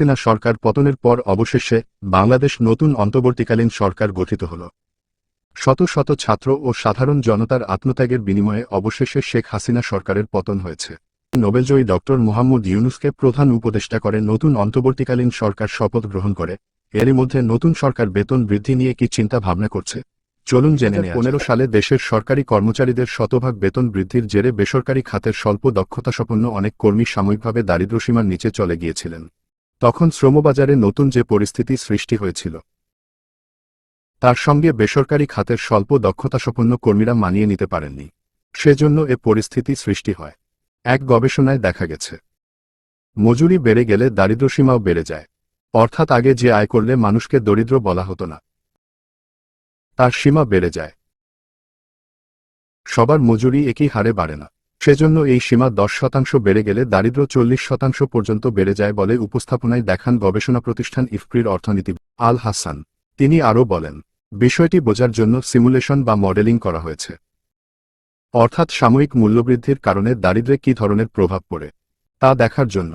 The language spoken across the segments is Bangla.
হাসিনা সরকার পতনের পর অবশেষে বাংলাদেশ নতুন অন্তর্বর্তীকালীন সরকার গঠিত হল। শত শত ছাত্র ও সাধারণ জনতার আত্মত্যাগের বিনিময়ে অবশেষে শেখ হাসিনা সরকারের পতন হয়েছে। নোবেলজয়ী ডক্টর মোহাম্মদ ইউনুসকে প্রধান উপদেষ্টা করে নতুন অন্তর্বর্তীকালীন সরকার শপথ গ্রহণ করে। এরই মধ্যে নতুন সরকার বেতন বৃদ্ধি নিয়ে কি চিন্তা ভাবনা করছে? চলুন জেনে পনেরো সালে দেশের সরকারি কর্মচারীদের শতভাগ বেতন বৃদ্ধির জেরে বেসরকারি খাতের স্বল্প দক্ষতাসম্পন্ন অনেক কর্মী সাময়িকভাবে দারিদ্র্যসীমার নিচে চলে গিয়েছিলেন। তখন শ্রমবাজারে নতুন যে পরিস্থিতি সৃষ্টি হয়েছিল, তার সঙ্গে বেসরকারি খাতের স্বল্প দক্ষতাসম্পন্ন কর্মীরা মানিয়ে নিতে পারেননি। সেজন্য এ পরিস্থিতি সৃষ্টি হয়। এক গবেষণায় দেখা গেছে, মজুরি বেড়ে গেলে দারিদ্র্যসীমাও বেড়ে যায়। অর্থাৎ আগে যে আয় করলে মানুষকে দরিদ্র বলা হতো না, তার সীমা বেড়ে যায়। সবার মজুরি একই হারে বাড়ে না। সেজন্য এই সীমা দশ শতাংশ বেড়ে গেলে দারিদ্র চল্লিশ শতাংশ পর্যন্ত বেড়ে যায় বলে উপস্থাপনায় দেখান গবেষণা প্রতিষ্ঠান ইফপ্রির অর্থনীতি আল হাসান। তিনি আরও বলেন, বিষয়টি বোঝার জন্য সিমুলেশন বা মডেলিং করা হয়েছে। অর্থাৎ সাময়িক মূল্যবৃদ্ধির কারণে দারিদ্র্যে কী ধরনের প্রভাব পড়ে, তা দেখার জন্য।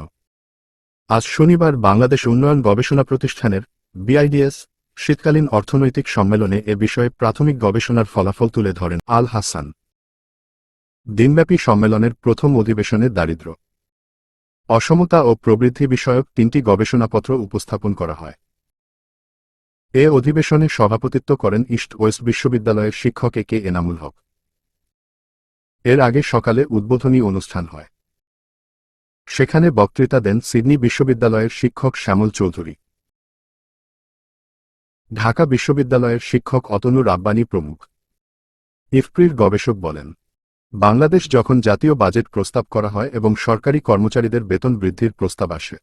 আজ শনিবার বাংলাদেশ উন্নয়ন গবেষণা প্রতিষ্ঠানের বিআইডিএস শীতকালীন অর্থনৈতিক সম্মেলনে এ বিষয়ে প্রাথমিক গবেষণার ফলাফল তুলে ধরেন আল হাসান। দিনব্যাপী সম্মেলনের প্রথম অধিবেশনে দারিদ্র্য। অসমতা ও প্রবৃদ্ধি বিষয়ক তিনটি গবেষণাপত্র উপস্থাপন করা হয়। এ অধিবেশনে সভাপতিত্ব করেন ইস্ট ওয়েস্ট বিশ্ববিদ্যালয়ের শিক্ষক এ কে এনামুল হক। এর আগে সকালে উদ্বোধনী অনুষ্ঠান হয়। সেখানে বক্তৃতা দেন সিডনি বিশ্ববিদ্যালয়ের শিক্ষক শ্যামল চৌধুরী। ঢাকা বিশ্ববিদ্যালয়ের শিক্ষক অতনু রাব্বানী প্রমুখ। ইফপ্রির গবেষক বলেন বাংলাদেশ যখন জাতীয় বাজেট প্রস্তাব করা হয় এবং সরকারি কর্মচারীদের বেতন বৃদ্ধির প্রস্তাব আসে,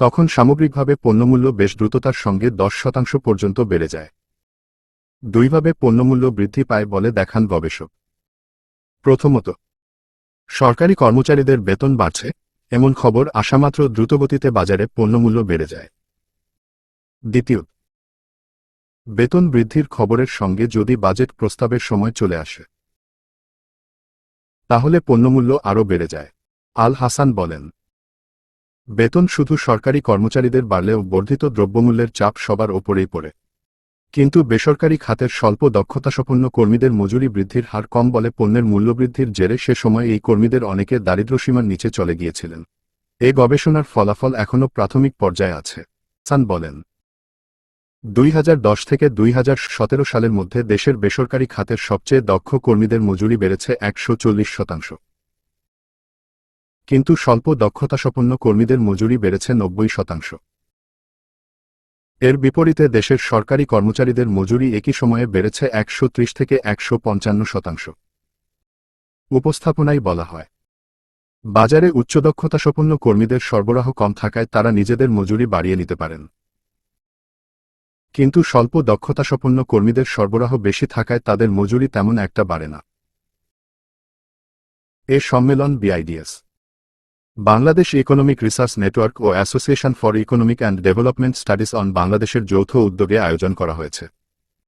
তখন সামগ্রিকভাবে পণ্যমূল্য বেশ দ্রুততার সঙ্গে দশ শতাংশ পর্যন্ত বেড়ে যায়। দুইভাবে পণ্যমূল্য বৃদ্ধি পায় বলে দেখান গবেষক। প্রথমত, সরকারি কর্মচারীদের বেতন বাড়ছে, এমন খবর আসামাত্র দ্রুতগতিতে বাজারে পণ্যমূল্য বেড়ে যায়। দ্বিতীয়, বেতন বৃদ্ধির খবরের সঙ্গে যদি বাজেট প্রস্তাবের সময় চলে আসে তাহলে পণ্যমূল্য আরও বেড়ে যায়। আল হাসান বলেন, বেতন শুধু সরকারি কর্মচারীদের বাড়লেও বর্ধিত দ্রব্যমূল্যের চাপ সবার ওপরেই পড়ে। কিন্তু বেসরকারি খাতের স্বল্প দক্ষতাসম্পন্ন কর্মীদের মজুরি বৃদ্ধির হার কম বলে পণ্যের মূল্যবৃদ্ধির জেরে সে সময় এই কর্মীদের অনেকে দারিদ্র্যসীমার নিচে চলে গিয়েছিলেন। এ গবেষণার ফলাফল এখনও প্রাথমিক পর্যায়ে আছে। সান বলেন দুই হাজার দশ থেকে দুই হাজার সতেরো সালের মধ্যে দেশের বেসরকারি খাতের সবচেয়ে দক্ষ কর্মীদের মজুরি বেড়েছে একশো চল্লিশ শতাংশ। কিন্তু স্বল্প দক্ষতাসম্পন্ন কর্মীদের মজুরি বেড়েছে নব্বই শতাংশ। এর বিপরীতে দেশের সরকারি কর্মচারীদের মজুরি একই সময়ে বেড়েছে একশো ত্রিশ থেকে একশো পঞ্চান্ন শতাংশ। উপস্থাপনায় বলা হয়, বাজারে উচ্চদক্ষতাসম্পন্ন কর্মীদের সরবরাহ কম থাকায় তারা নিজেদের মজুরি বাড়িয়ে নিতে পারেন। কিন্তু স্বল্প দক্ষতাসম্পন্ন কর্মীদের সরবরাহ বেশি থাকায় তাদের মজুরি তেমন একটা বাড়ে না। এ সম্মেলন BIDS Bangladesh economic research network O association for economic and development studies on বাংলাদেশের যৌথ উদ্যোগে আয়োজন করা হয়েছে।